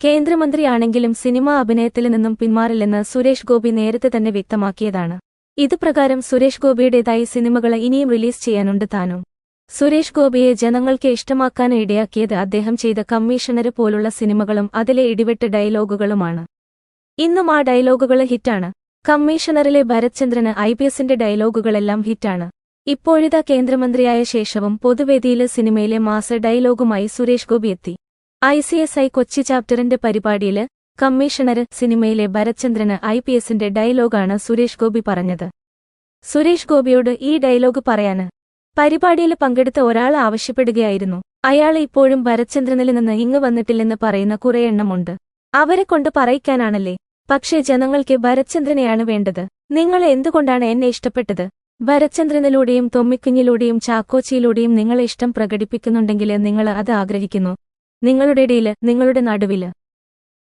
കേന്ദ്രമന്ത്രിയാണെങ്കിലും cinema അഭിനയത്തിൽ നിന്നും പിന്മാറില്ലെന്ന് സുരേഷ് ഗോപി നേരത്തെ തന്നെ വ്യക്തമാക്കിയതാണ്. ഇതുപ്രകാരം സുരേഷ് ഗോപിയുടേതായി സിനിമകൾ ഇനിയും റിലീസ് ചെയ്യാനുണ്ട് താനും. സുരേഷ് ഗോപിയെ ജനങ്ങൾക്ക് ഇഷ്ടമാക്കാൻ ഇടയാക്കിയത് അദ്ദേഹം ചെയ്ത കമ്മീഷണര് പോലുള്ള സിനിമകളും അതിലെ ഇടിവെട്ട് ഡയലോഗുകളുമാണ്. ഇന്നും ആ ഡയലോഗുകൾ ഹിറ്റാണ്. കമ്മീഷണറിലെ ഭരത്ചന്ദ്രന് ഐ പി എസിന്റെ ഡയലോഗുകളെല്ലാം ഹിറ്റാണ്. ഇപ്പോഴിതാ കേന്ദ്രമന്ത്രിയായ ശേഷവും പൊതുവേദിയിലെ സിനിമയിലെ മാസ ഡയലോഗുമായി സുരേഷ് ഗോപി എത്തി. I C S I Kochi ചാപ്റ്ററിന്റെ പരിപാടിയിൽ കമ്മീഷണർ സിനിമയിലെ ഭരചന്ദ്രന് ഐ പി എസിന്റെ ഡയലോഗാണ് സുരേഷ് ഗോപി പറഞ്ഞത്. സുരേഷ് ഗോപിയോട് ഈ ഡയലോഗ് പറയാന് പരിപാടിയിൽ പങ്കെടുത്ത ഒരാൾ ആവശ്യപ്പെടുകയായിരുന്നു. അയാൾ ഇപ്പോഴും ഭരചന്ദ്രനിൽ നിന്ന് ഇങ്ങ് വന്നിട്ടില്ലെന്ന് പറയുന്ന കുറേ എണ്ണമുണ്ട്. അവരെ കൊണ്ട് പറയിക്കാനാണല്ലേ? പക്ഷേ ജനങ്ങൾക്ക് ഭരചന്ദ്രനെയാണ് വേണ്ടത്. നിങ്ങൾ എന്തുകൊണ്ടാണ് എന്നെ ഇഷ്ടപ്പെട്ടത്? ഭരചന്ദ്രനിലൂടെയും തൊമ്മിക്കുഞ്ഞിലൂടെയും ചാക്കോച്ചിയിലൂടെയും നിങ്ങളെ ഇഷ്ടം പ്രകടിപ്പിക്കുന്നുണ്ടെങ്കിൽ നിങ്ങൾ അത് ആഗ്രഹിക്കുന്നു. നിങ്ങളുടെ ഇടയിൽ നിങ്ങളുടെ നടുവിൽ.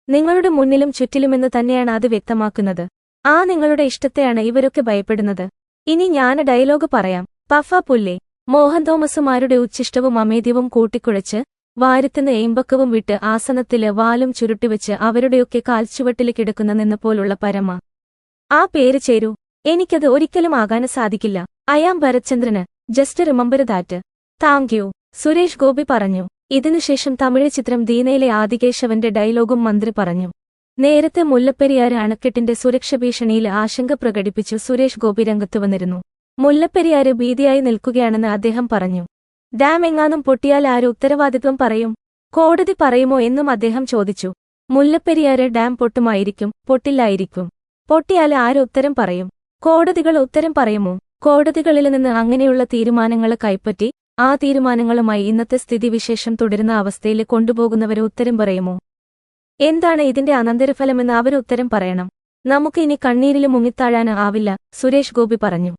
നിങ്ങളുടെ മുന്നിലും ചുറ്റിലുമെന്ന് തന്നെയാണ് അത് വ്യക്തമാക്കുന്നത്. ആ നിങ്ങളുടെ ഇഷ്ടത്തെയാണ് ഇവരൊക്കെ ഭയപ്പെടുന്നത്. ഇനി ഞാൻ ഡയലോഗ് പറയാം. പഫ പുല്ലേ. മോഹൻ തോമസുമാരുടെ ഉച്ഛിഷ്ടവും അമേദ്യവും കൂട്ടിക്കുഴച്ച് വാരത്തിന് ഏമ്പക്കവും വിട്ട് ആസനത്തിൽ വാലും ചുരുട്ടിവെച്ച് അവരുടെയൊക്കെ കാൽച്ചുവട്ടിൽ കിടക്കുന്ന നിന്ന് പോലുള്ള പരമ. ആ പേര് ചേരൂ. എനിക്കത് ഒരിക്കലും ആകാൻ സാധിക്കില്ല. I am Bharathchandran. Just remember that. Thank you. Suresh Gopi പറഞ്ഞു. ഇതിനുശേഷം തമിഴ് ചിത്രം ദീനയിലെ ആദികേശവന്റെ ഡയലോഗും മന്ത്രി പറഞ്ഞു. നേരത്തെ മുല്ലപ്പെരിയാർ അണക്കെട്ടിന്റെ സുരക്ഷ ഭീഷണിയിൽ ആശങ്ക പ്രകടിപ്പിച്ചു സുരേഷ് ഗോപി രംഗത്തു വന്നിരുന്നു. മുല്ലപ്പെരിയാര് ഭീതിയായി നിൽക്കുകയാണെന്ന് അദ്ദേഹം പറഞ്ഞു. ഡാം എങ്ങാനും പൊട്ടിയാൽ ആര് ഉത്തരവാദിത്വം പറയും? കോടതി പറയുമോ എന്നും അദ്ദേഹം ചോദിച്ചു. മുല്ലപ്പെരിയാര് ഡാം പൊട്ടുമായിരിക്കും പൊട്ടില്ലായിരിക്കും. പൊട്ടിയാൽ ആര് ഉത്തരം പറയും? കോടതികൾ ഉത്തരം പറയുമോ? കോടതികളിൽ നിന്ന് അങ്ങനെയുള്ള തീരുമാനങ്ങൾ കൈപ്പറ്റി ആ തീരുമാനങ്ങളുമായി ഇന്നത്തെ സ്ഥിതിവിശേഷം തുടരുന്ന അവസ്ഥയിൽ കൊണ്ടുപോകുന്നവരെ ഉത്തരം പറയുമോ? എന്താണ് ഇതിന്റെ അനന്തരഫലമെന്ന് അവർ ഉത്തരം പറയണം. നമുക്ക് ഇനി കണ്ണീരിൽ മുങ്ങിത്താഴാൻ ആവില്ല സുരേഷ് ഗോപി പറഞ്ഞു.